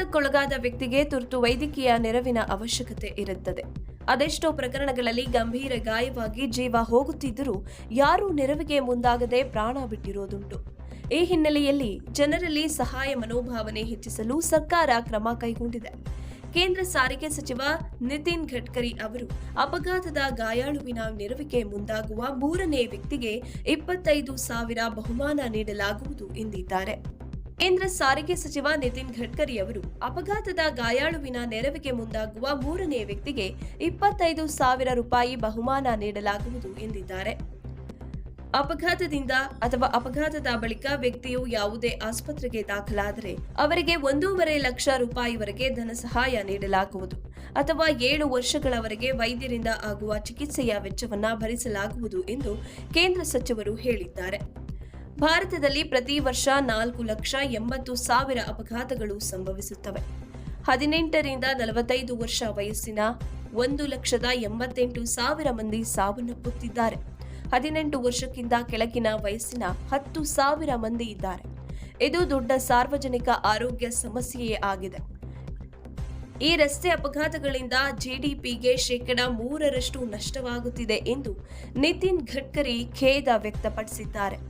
ಅಪಘಾತಕ್ಕೊಳಗಾದ ವ್ಯಕ್ತಿಗೆ ತುರ್ತು ವೈದ್ಯಕೀಯ ನೆರವಿನ ಅವಶ್ಯಕತೆ ಇರುತ್ತದೆ. ಅದೆಷ್ಟೋ ಪ್ರಕರಣಗಳಲ್ಲಿ ಗಂಭೀರ ಗಾಯವಾಗಿ ಜೀವ ಹೋಗುತ್ತಿದ್ದರೂ ಯಾರೂ ನೆರವಿಗೆ ಮುಂದಾಗದೆ ಪ್ರಾಣ ಬಿಟ್ಟಿರೋದುಂಟು ಈ ಹಿನ್ನೆಲೆಯಲ್ಲಿ ಜನರಲ್ಲಿ ಸಹಾಯ ಮನೋಭಾವನೆ ಹೆಚ್ಚಿಸಲು ಸರ್ಕಾರ ಕ್ರಮ ಕೈಗೊಂಡಿದೆ. ಕೇಂದ್ರ ಸಾರಿಗೆ ಸಚಿವ ನಿತಿನ್ ಗಡ್ಕರಿ ಅವರು ಅಪಘಾತದ ಗಾಯಾಳುವಿನ ನೆರವಿಗೆ ಮುಂದಾಗುವ ಮೂರನೇ ವ್ಯಕ್ತಿಗೆ ಇಪ್ಪತ್ತೈದು ಸಾವಿರ ಬಹುಮಾನ ನೀಡಲಾಗುವುದು ಎಂದಿದ್ದಾರೆ. ಕೇಂದ್ರ ಸಾರಿಗೆ ಸಚಿವ ನಿತಿನ್ ಗಡ್ಕರಿ ಅವರು ಅಪಘಾತದ ಗಾಯಾಳುವಿನ ನೆರವಿಗೆ ಮುಂದಾಗುವ ಮೂರನೇ ವ್ಯಕ್ತಿಗೆ ಇಪ್ಪತ್ತೈದು ಸಾವಿರ ರೂಪಾಯಿ ಬಹುಮಾನ ನೀಡಲಾಗುವುದು ಎಂದಿದ್ದಾರೆ. ಅಪಘಾತದಿಂದ ಅಥವಾ ಅಪಘಾತದ ಬಳಿಕ ವ್ಯಕ್ತಿಯು ಯಾವುದೇ ಆಸ್ಪತ್ರೆಗೆ ದಾಖಲಾದರೆ ಅವರಿಗೆ ಒಂದೂವರೆ ಲಕ್ಷ ರೂಪಾಯಿವರೆಗೆ ಧನ ಸಹಾಯ ನೀಡಲಾಗುವುದು ಅಥವಾ ಏಳು ವರ್ಷಗಳವರೆಗೆ ವೈದ್ಯರಿಂದ ಆಗುವ ಚಿಕಿತ್ಸೆಯ ವೆಚ್ಚವನ್ನು ಭರಿಸಲಾಗುವುದು ಎಂದು ಕೇಂದ್ರ ಸಚಿವರು ಹೇಳಿದ್ದಾರೆ. ಭಾರತದಲ್ಲಿ ಪ್ರತಿ ವರ್ಷ ನಾಲ್ಕು ಲಕ್ಷ ಎಂಬತ್ತು ಸಾವಿರ ಅಪಘಾತಗಳು ಸಂಭವಿಸುತ್ತವೆ. ಹದಿನೆಂಟರಿಂದ ನಲವತ್ತೈದು ವರ್ಷ ವಯಸ್ಸಿನ ಒಂದು ಲಕ್ಷದ ಎಂಬತ್ತೆಂಟು ಸಾವಿರ ಮಂದಿ ಸಾವನ್ನಪ್ಪುತ್ತಿದ್ದಾರೆ. ಹದಿನೆಂಟು ವರ್ಷಕ್ಕಿಂತ ಕೆಳಗಿನ ವಯಸ್ಸಿನ ಹತ್ತು ಸಾವಿರ ಮಂದಿ ಇದ್ದಾರೆ. ಇದು ದೊಡ್ಡ ಸಾರ್ವಜನಿಕ ಆರೋಗ್ಯ ಸಮಸ್ಯೆಯೇ ಆಗಿದೆ. ಈ ರಸ್ತೆ ಅಪಘಾತಗಳಿಂದ ಜಿಡಿಪಿಗೆ ಶೇಕಡ ಮೂರರಷ್ಟು ನಷ್ಟವಾಗುತ್ತಿದೆ ಎಂದು ನಿತಿನ್ ಗಡ್ಕರಿ ಖೇದ ವ್ಯಕ್ತಪಡಿಸಿದ್ದಾರೆ.